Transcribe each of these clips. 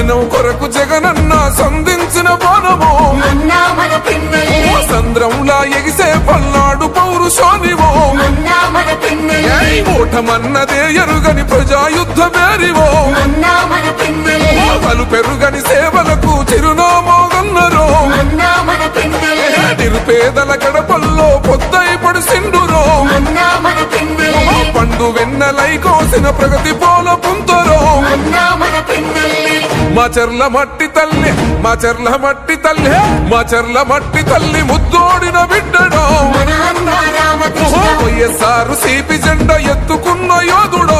జనం కొరకు జగనన్న సంధించిన బాణము. సంద్రంలా ఎగిసే పల్నాడు పౌరుషానివో. ఓటమన్నదే ఎరుగని ప్రజాయుద్ధ మేరివో పలు పెరుగని సేవలకు చిరునామాగన్నరో. నిరుపేదల గడపల్లో పొద్దై పడిసిండురో పండు వెన్నెలై కోసిన ప్రగతి పోల పిన్నల్లి. మా చెర్ల మట్టి తల్లి మా చెర్ల మట్టి తల్లి మా చెర్ల మట్టి తల్లి ముద్దోడిన బిడ్డడో. వైఎస్ఆర్ సిపి జెండా ఎత్తుకున్న యోధుడో.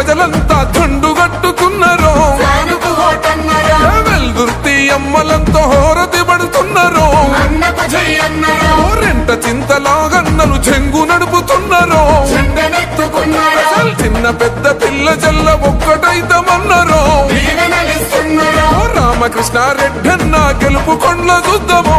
ప్రజలంతా దండు కట్టుకున్నారు వెల్దుర్తి అమ్మలంతా హోరతి పడుతున్నారు. రెంట చింతలాగన్నలు చెంగు నడుపుతున్నారు. చిన్న పెద్ద పిల్ల జల్ల ఒక్కటైతమన్నారు. రామకృష్ణ రెడ్డన్న గెలుపు కొండ్ల చూద్దాము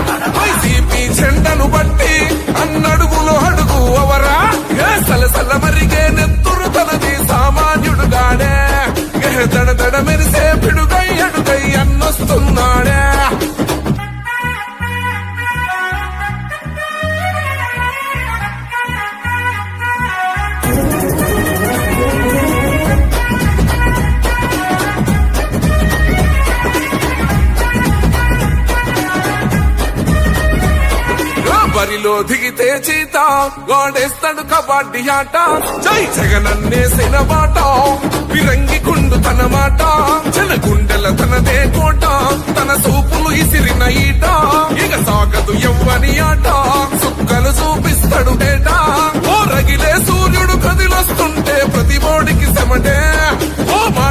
బరిలో దిగితే చీత. గోడేస్తాడు కబడ్డీ ఆట. జై జగనన్నేసిన బాట. విరంగి గుండు తన మాట. జన గుండెల తనదే కోట. తన సూపులు ఇసిరిన ఈట. ఇక సాగదు ఎవ్వని ఆట. సుక్కలు చూపిస్తాడు డేట. ఓ రగిలే సూర్యుడు కదిలొస్తుంటే ప్రతి బోడికి సెమటే ఓ మా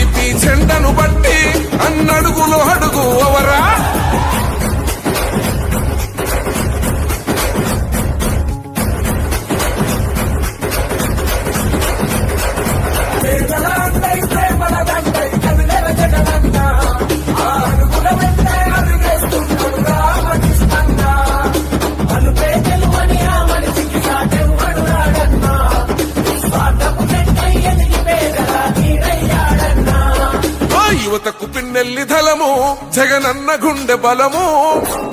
యువతకు ధలము జగనన్న గుండె బలము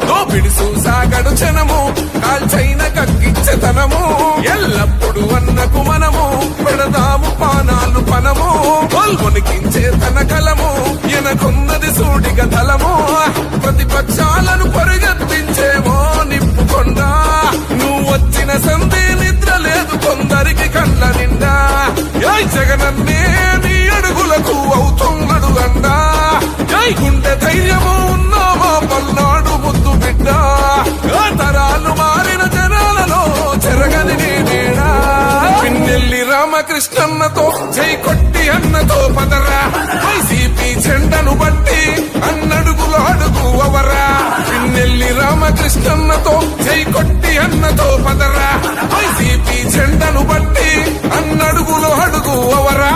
దోపిడి సాగడు జనము కాల్చైన కక్కిచ్చతనము ఎల్లప్పుడు అన్నకు మనము పెడదాము పానాలు పనము. గుండె ధైర్యము ఉన్నావా పల్నాడు ముద్దు బిడ్డ? తరాలు మారిన జనాలలో చెరగని నేనేడా పిన్నెల్లి రామకృష్ణన్నతో జై కొట్టి అన్నతో పదరా. వైసీపీ జెండను బట్టి అన్నడుగులు అడుగు అవరా పిన్నెల్లి రామకృష్ణన్నతో జై కొట్టి అన్నతో పదరా. వైసీపీ జెండను బట్టి అన్నడుగులు అడుగు అవరా